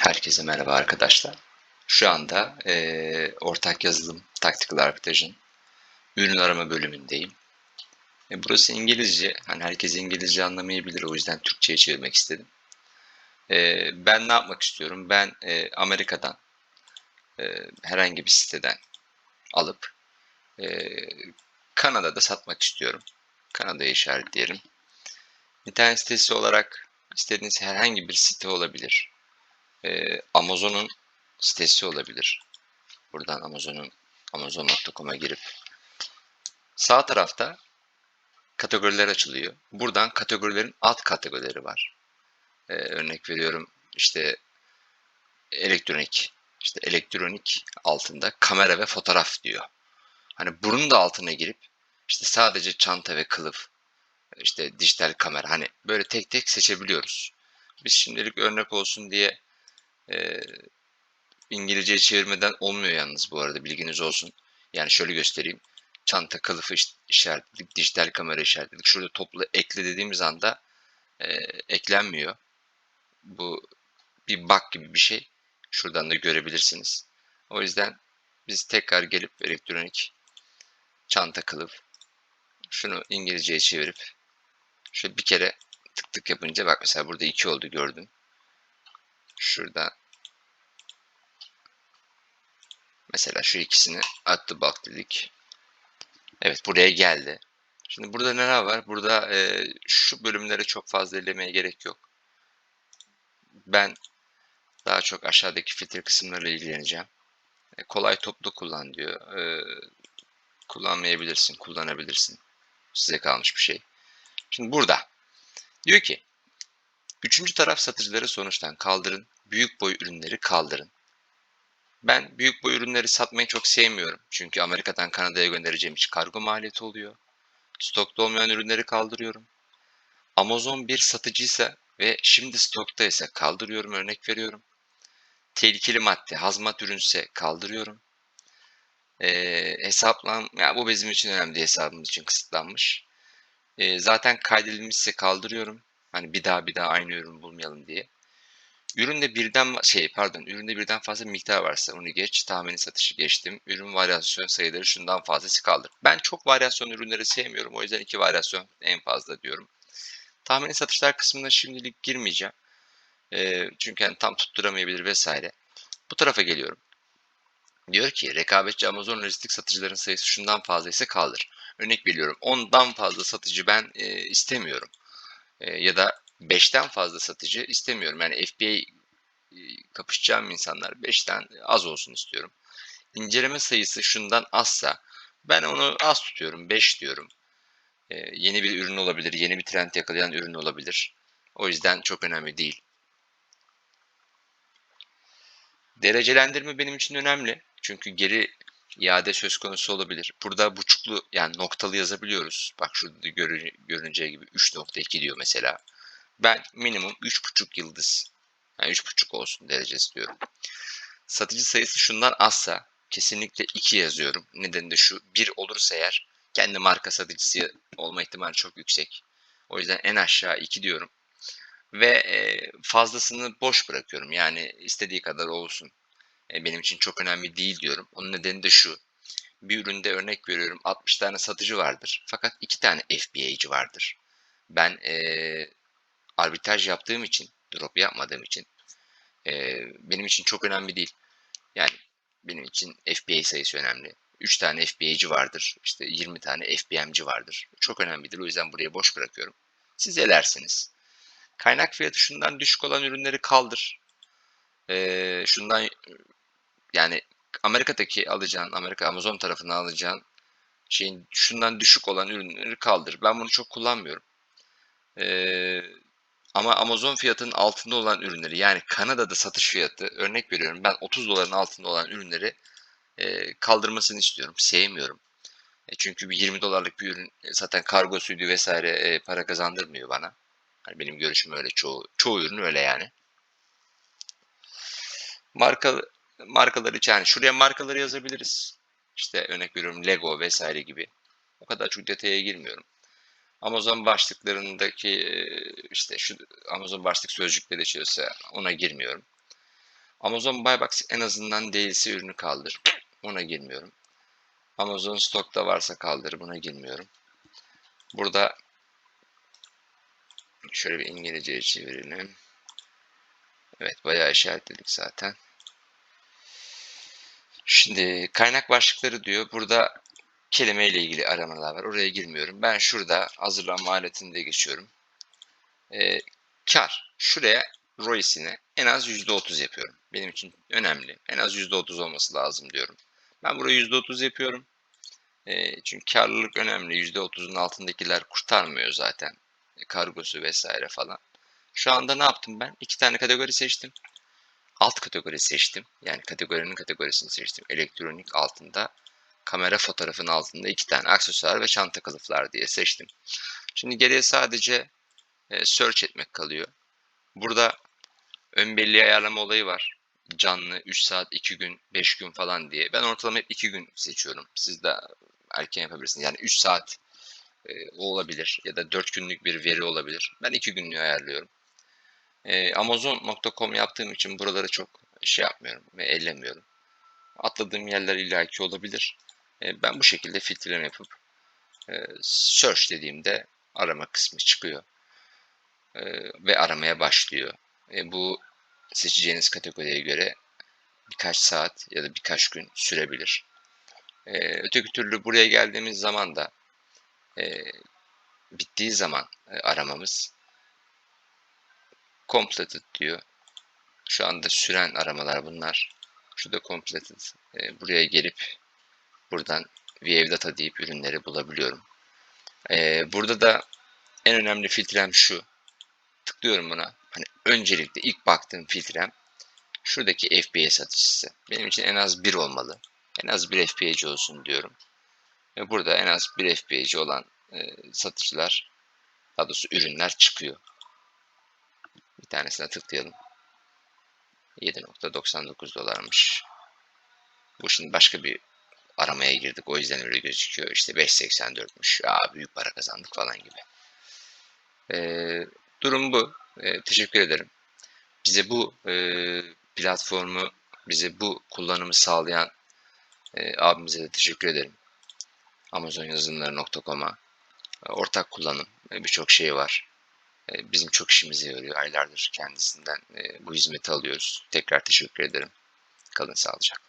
Herkese merhaba arkadaşlar. Şu anda eee, ortak yazılım Tactical Arbitrage'ın ürün arama bölümündeyim. E, burası İngilizce. Hani herkes İngilizce anlamayabilir. O yüzden Türkçe'ye çevirmek istedim. E, ben ne yapmak istiyorum? Ben e, Amerika'dan e, herhangi bir siteden alıp e, Kanada'da satmak istiyorum. Kanada'ya işaretleyelim. İnternet sitesi olarak istediğiniz herhangi bir site olabilir e, Amazon'un sitesi olabilir. Buradan Amazon'un Amazon.com'a girip sağ tarafta kategoriler açılıyor. Buradan kategorilerin alt kategorileri var. E, örnek veriyorum işte elektronik işte elektronik altında kamera ve fotoğraf diyor. Hani bunun da altına girip işte sadece çanta ve kılıf işte dijital kamera hani böyle tek tek seçebiliyoruz. Biz şimdilik örnek olsun diye e, İngilizceye çevirmeden olmuyor yalnız bu arada bilginiz olsun. Yani şöyle göstereyim. Çanta kılıfı işaretledik, dijital kamera işaretledik. Şurada toplu ekle dediğimiz anda e, eklenmiyor. Bu bir bug gibi bir şey. Şuradan da görebilirsiniz. O yüzden biz tekrar gelip elektronik çanta kılıf şunu İngilizceye çevirip şöyle bir kere tık tık yapınca bak mesela burada iki oldu gördüm. Şuradan mesela şu ikisini attı bak dedik. Evet buraya geldi. Şimdi burada neler var? Burada e, şu bölümlere çok fazla ellemeye gerek yok. Ben daha çok aşağıdaki filtre kısımlarıyla ilgileneceğim. E, kolay toplu kullan diyor. E, kullanmayabilirsin, kullanabilirsin. Size kalmış bir şey. Şimdi burada diyor ki Üçüncü taraf satıcıları sonuçtan kaldırın. Büyük boy ürünleri kaldırın. Ben büyük boy ürünleri satmayı çok sevmiyorum. Çünkü Amerika'dan Kanada'ya göndereceğim için kargo maliyeti oluyor. Stokta olmayan ürünleri kaldırıyorum. Amazon bir satıcıysa ve şimdi stokta ise kaldırıyorum örnek veriyorum. Tehlikeli madde, hazmat ürünse kaldırıyorum. Ee, hesaplan, ya bu bizim için önemli hesabımız için kısıtlanmış. Ee, zaten kaydedilmişse kaldırıyorum. Hani bir daha bir daha aynı ürün bulmayalım diye. Üründe birden şey pardon üründe birden fazla miktar varsa onu geç tahmini satışı geçtim. Ürün varyasyon sayıları şundan fazlası kaldır. Ben çok varyasyon ürünleri sevmiyorum. O yüzden iki varyasyon en fazla diyorum. Tahmini satışlar kısmına şimdilik girmeyeceğim. E, çünkü yani tam tutturamayabilir vesaire. Bu tarafa geliyorum. Diyor ki rekabetçi Amazon lojistik satıcıların sayısı şundan fazla ise kaldır. Örnek veriyorum 10'dan fazla satıcı ben e, istemiyorum ya da 5'ten fazla satıcı istemiyorum. Yani FBA kapışacağım insanlar 5'ten az olsun istiyorum. İnceleme sayısı şundan azsa ben onu az tutuyorum. 5 diyorum. E, yeni bir ürün olabilir. Yeni bir trend yakalayan ürün olabilir. O yüzden çok önemli değil. Derecelendirme benim için önemli. Çünkü geri iade söz konusu olabilir. Burada buçuklu yani noktalı yazabiliyoruz. Bak şurada görüneceği gibi 3.2 diyor mesela. Ben minimum 3.5 yıldız yani 3.5 olsun derece istiyorum. Satıcı sayısı şundan azsa kesinlikle 2 yazıyorum. Nedeni de şu 1 olursa eğer kendi marka satıcısı olma ihtimali çok yüksek. O yüzden en aşağı 2 diyorum. Ve fazlasını boş bırakıyorum. Yani istediği kadar olsun. E, benim için çok önemli değil diyorum. Onun nedeni de şu. Bir üründe örnek veriyorum 60 tane satıcı vardır. Fakat 2 tane FBA'cı vardır. Ben e, arbitraj yaptığım için, drop yapmadığım için e, benim için çok önemli değil. Yani benim için FBA sayısı önemli. 3 tane FBA'cı vardır. İşte 20 tane FBM'ci vardır. Çok önemlidir. O yüzden buraya boş bırakıyorum. Siz elersiniz. Kaynak fiyatı şundan düşük olan ürünleri kaldır. Ee, şundan yani Amerika'daki alacağın, Amerika Amazon tarafından alacağın şeyin şundan düşük olan ürünleri kaldır. Ben bunu çok kullanmıyorum. Ee, ama Amazon fiyatının altında olan ürünleri yani Kanada'da satış fiyatı örnek veriyorum ben 30 doların altında olan ürünleri e, kaldırmasını istiyorum. Sevmiyorum. E, çünkü bir 20 dolarlık bir ürün e, zaten kargosuydu vesaire e, para kazandırmıyor bana. Yani benim görüşüm öyle çoğu çoğu ürün öyle yani. Marka markaları yani şuraya markaları yazabiliriz. İşte örnek veriyorum Lego vesaire gibi. O kadar çok detaya girmiyorum. Amazon başlıklarındaki işte şu Amazon başlık sözcükleri içiyorsa ona girmiyorum. Amazon Buybox en azından değilse ürünü kaldır. Ona girmiyorum. Amazon stokta varsa kaldır. Buna girmiyorum. Burada şöyle bir İngilizceye çevirelim. Evet bayağı işaretledik zaten. Şimdi kaynak başlıkları diyor. Burada kelime ile ilgili aramalar var. Oraya girmiyorum. Ben şurada hazırlanma aletinde geçiyorum. Ee, kar. Şuraya ROI'sine en az %30 yapıyorum. Benim için önemli. En az %30 olması lazım diyorum. Ben burayı %30 yapıyorum. Ee, çünkü karlılık önemli. %30'un altındakiler kurtarmıyor zaten. E, Kargosu vesaire falan. Şu anda ne yaptım ben? İki tane kategori seçtim. Alt kategori seçtim. Yani kategorinin kategorisini seçtim. Elektronik altında, kamera fotoğrafın altında iki tane aksesuar ve çanta kılıflar diye seçtim. Şimdi geriye sadece e, search etmek kalıyor. Burada ön belleği ayarlama olayı var. Canlı 3 saat, 2 gün, 5 gün falan diye. Ben ortalama hep 2 gün seçiyorum. Siz de erken yapabilirsiniz. Yani 3 saat e, olabilir ya da 4 günlük bir veri olabilir. Ben 2 günlüğü ayarlıyorum. E, Amazon.com yaptığım için buraları çok şey yapmıyorum ve ellemiyorum. Atladığım yerler illaki olabilir. E, ben bu şekilde filtreleme yapıp e, search dediğimde arama kısmı çıkıyor. E, ve aramaya başlıyor. E, bu seçeceğiniz kategoriye göre birkaç saat ya da birkaç gün sürebilir. E, öteki türlü buraya geldiğimiz zaman da e, bittiği zaman e, aramamız completed diyor. Şu anda süren aramalar bunlar. Şurada completed. E, buraya gelip buradan VA Data deyip ürünleri bulabiliyorum. E, burada da en önemli filtrem şu. Tıklıyorum buna. Hani öncelikle ilk baktığım filtrem şuradaki FBA satıcısı. Benim için en az 1 olmalı. En az 1 FBA'cı olsun diyorum. Ve burada en az 1 FBA'cı olan e, satıcılar, daha doğrusu ürünler çıkıyor. Bir tanesine tıklayalım. 7.99 dolarmış. Bu şimdi başka bir aramaya girdik. O yüzden öyle gözüküyor. İşte 5.84'müş. Aa büyük para kazandık falan gibi. Ee, durum bu. Ee, teşekkür ederim. Bize bu e, platformu, bize bu kullanımı sağlayan e, abimize de teşekkür ederim. Amazonyazılımları.com'a ortak kullanım e, birçok şey var. Bizim çok işimize yarıyor. Aylardır kendisinden bu hizmeti alıyoruz. Tekrar teşekkür ederim. Kalın sağlıcakla.